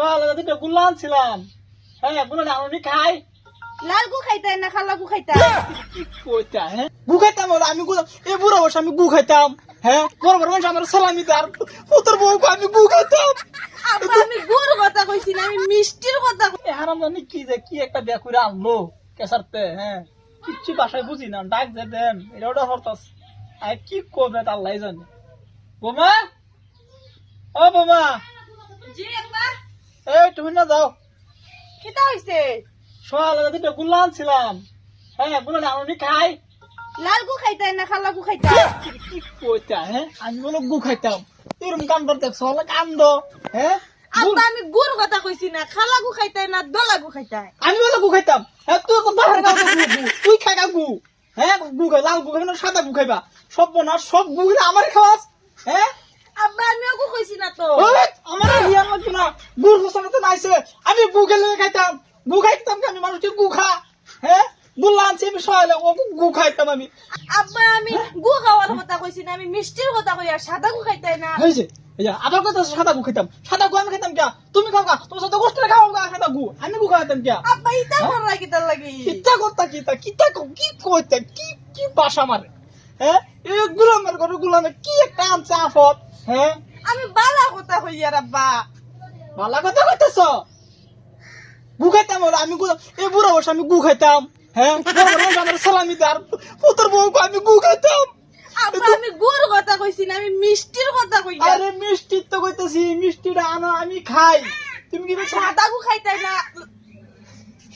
সকালে দুটো গুল্লা আনছিলাম। হ্যাঁ গুলো আমি খাই। লাল গু খাইতে না খালা গু খাইতে কি কইতা হ্যাঁ? গু খাইতাম বলে আমি গু এ বুড়ো বসে আমি গু খাইতাম হ্যাঁ? বড় বড় মানুষ আমার সালামি আর পুত্র বউ আমি গু খাইতাম। আমি গুর কথা কইছি না আমি মিষ্টির কথা কই- এ হারাম জানি কি যে কি একটা বিয়া করে আনলো কেসারতে হ্যাঁ? কিচ্ছু বাসায় বুঝি না ডাক যে দেন এটা ওটা হরতাস। আর কি করবে আল্লাহ জানে? বোমা? ও বোমা? জি আব্বা। এই তুমি না যাও। কিতা হইছে। সকালে দুটো গুল্লা আনছিলাম। হ্যাঁ গুলো আমি খাই। লাল গু খাইতে না খালা গু খাইতে কি কইতা হ্যাঁ আমি বলো গু খাইতাম। এরকম কাণ্ড দেখছ হলো কাণ্ড হ্যাঁ? আব্বা আমি গুর কথা কইছি না খালা গু খাইতে না দলা গু খাইতে আমি বলে গু খাইতাম। হ্যাঁ তুই কত বাহির গু গু। তুই গু। হ্যাঁ গু খাই লাল গু খাইবা না সাদা গু খাইবা। সব বনা সব গু আমার খাওয়াস হ্যাঁ? আব্বা আমিও গু কইছি না তো। আমার না তো নাইছে। আমি গু খেলে খাইতাম? গু খাইতাম কি আমি মানুষকে গু খা। হ্যাঁ আনছি আমি সহায় ও গু খাইতাম আমি। আব্বা আমি গু খাওয়ার কথা কইছি না আমি মিষ্টির কথা কই আর সাদা গু খাইতে না। যে আবার কথা সাদা গু খাইতাম। সাদা গু আমি খাইতাম কিয়া? তুমি খাও গা তোমার সাথে কষ্ট খাও গা সাদা গু। আমি গু খাইতাম কিয়া? আব্বা ইতা কোন লাগি তার লাগি? কিতা কথা কিতা কিতা ক- কি কইতে কি কি বাসা মারে হ্যাঁ এই গুলামের ঘরে গুলামে কি একটা আনছে আফত? হ্যাঁ? আমি বালা কথা কই আর আব্বা। ভালো কথা কইতেছ? গু খাইতাম আমি গু এই বুড়ো বসে আমি গু খাইতাম। হ্যাঁ? সালামি আর পুত্র বউ আমি গু খাইতাম। আমি গুর কথা কইছি না আমি মিষ্টির কথা কই আর। মিষ্টি তো কইতেছি মিষ্টিটা আনো আমি খাই। তুমি কি সাদা গু খাইতে না।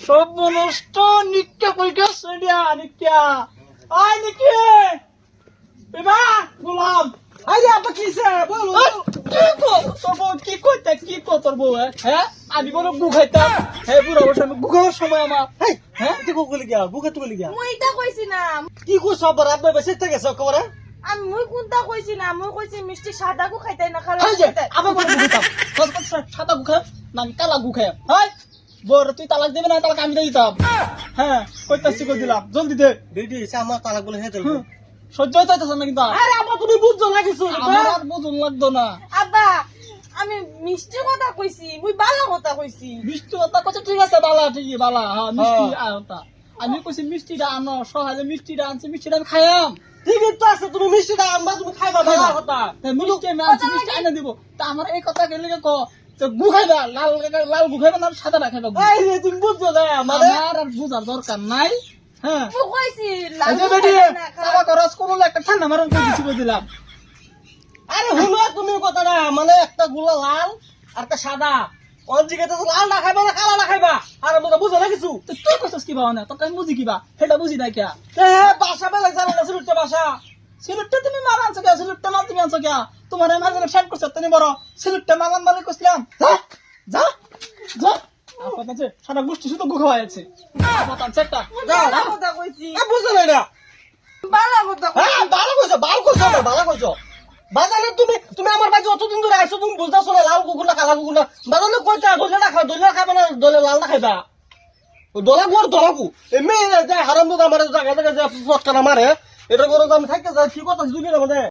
সব নষ্ট নিত্যা পরীক্ষা সেডিয়া নিত্যা। আয় নিকি! এবা গোলাম! আয় আপা কিসে বল। কি কো? তোর বউ কি কইতে? কি কো তোর বউ হ্যাঁ? আমি বড় গু খাইতাম। হ্যাঁ বুড়ো বসে আমি গু খাওয়ার সময় আমার। হেই, হ্যাঁ? তুই কুকুলি গিয়া বুকে তুলি গিয়া। মুই ইতা কইছি না। কি কো সব রাত বেসে থেকে সব কবরে আমি মুই কোনটা কইছি না? মুই কইছি মিষ্টি সাদা গু খাইতে না খালা গু খাইতে আবার বড় গু খাইতাম কত কত সাদা গু খাই না আমি কালা গু খাই হাই বড় তুই তালাক দেবে না তালাক আমি দিয়ে দিতাম। হ্যাঁ কইতাছি কই দিলাম। জলদি দে। দিদি এসে আমার তালাক বলে হুম, সহ্য হইতেছে না কিন্তু আরে। আমার তুমি বুঝছ লাগিছো আমার আর বুঝুন লাগতো না। আব্বা আমি মিষ্টির কথা কইছি মুই বালা কথা কইছি। মিষ্টি কথা কচ্ছে ঠিক আছে বালা ঠিকই বালা হ্যাঁ মিষ্টি আনতা আমি কইছি মিষ্টিটা আনো সহালে মিষ্টিটা আনছি মিষ্টিটা আমি খাইয়াম। ঠিকই তো আছে তুমি মিষ্টিটা আনবা তুমি খাইবা ভালো কথা। মিষ্টি আমি আনছি মিষ্টি আনে দিব। তা আমার এই কথা ক যে গু খাইবা লাল লাল গু খাইবা না সাদা না খাইবা এই তুমি বুঝছ না আমার আর বুঝার দরকার নাই। হ্যাঁ। একটা ঠান্ডা মারন কই দিলাম। আরে হলো তুমি কথাটা মানে একটা গুলা লাল আর একটা সাদা। তো লাল না খাইবা না কালা না খাইবা? আর আমাকে বুঝো না কিছু? তুই কইছস কি না তোকে আমি বুঝি কিবা সেটা বুঝি না কিয়া? এ বাসা বেলা জানে না শুরুতে বাসা। সিলেটটা তুমি মার আনছো কিয়া? সিলেটটা মাল তুমি আনছো কিয়া? তোমার এই মাঝে সেন্ড করছ তুমি বড়। সিলেটটা মাল আনবারে কইছিলাম যা সারা গোষ্ঠী শুধু গু খাওয়া আছে। আপা তার চেকটা যাও বালা কথা কইছি এ বুঝছ না এটা বালা কথা কইছি হ্যাঁ ভালো কইছো ভালো কইছো? বাজারে তুমি তুমি আমার বাজে অতদিন ধরে আইছো, তুমি বুঝতেছো না লাল কুকুর না, কালা কুকুর না। বাজারে কইতে দলে না খাও দলে খাবে না দলে লাল না খাইবা? দলা গুয়ার দলাকু এমনি হারাম দুধ আমার জায়গা জায়গা মারে, এটা করে আমি থাকতে যাই কি কথা দুনিয়ার মধ্যে।